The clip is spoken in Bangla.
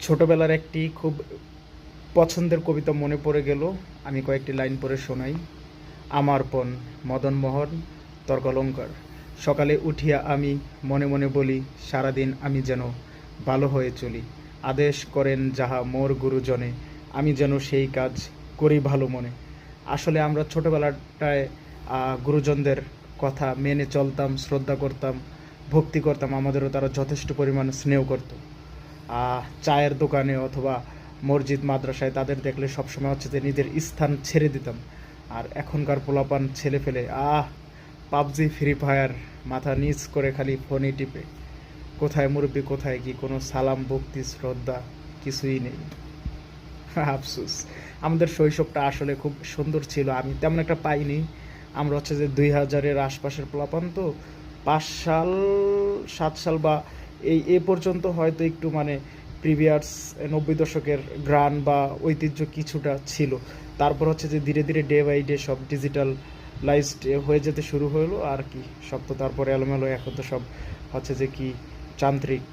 ছোটবেলার একটি খুব পছন্দের কবিতা মনে পড়ে গেল। আমি কয়েকটি লাইন পড়ে শোনাই। আমার পণ মদন মোহন, তর্কলঙ্কার। সকালে উঠিয়া আমি মনে মনে বলি, সারাদিন আমি যেন ভালো হয়ে চলি। আদেশ করেন যাহা মোর গুরুজনে, আমি যেন সেই কাজ করি ভালো মনে। আসলে আমরা ছোটোবেলাটায় গুরুজনদের কথা মেনে চলতাম, শ্রদ্ধা করতাম, ভক্তি করতাম। আমাদেরও তারা যথেষ্ট পরিমাণ স্নেহ করতো। চায়ের দোকানে অথবা মসজিদ, মাদ্রাসায় তাদের দেখলে সবসময় হচ্ছে যে নিজের স্থান ছেড়ে দিতাম। আর এখনকার পোলাপান ছেলে ফেলে, আহ, পাবজি ফ্রি ফায়ার মাথা নিচ করে খালি ফোনে টিপে। কোথায় মুরব্বী, কোথায় কি, কোনো সালাম, ভক্তি, শ্রদ্ধা কিছুই নেই। আফসুস। আমাদের শৈশবটা আসলে খুব সুন্দর ছিল, আমি তেমন একটা পাইনি। আমরা হচ্ছে যে দুই হাজারের আশপাশের পোলাপান তো পাঁচ সাল, সাত সাল বা এই, এ পর্যন্ত হয়তো একটু মানে প্রিভিয়াস নব্বই দশকের গ্রান বা ঐতিহ্য কিছুটা ছিল। তারপর হচ্ছে যে ধীরে ধীরে ডে বাই ডে সব ডিজিটাল লাইজড হয়ে যেতে শুরু হলো। আর কি, সব তো তারপরে এলোমেলো, এখন তো সব হচ্ছে যে কি যান্ত্রিক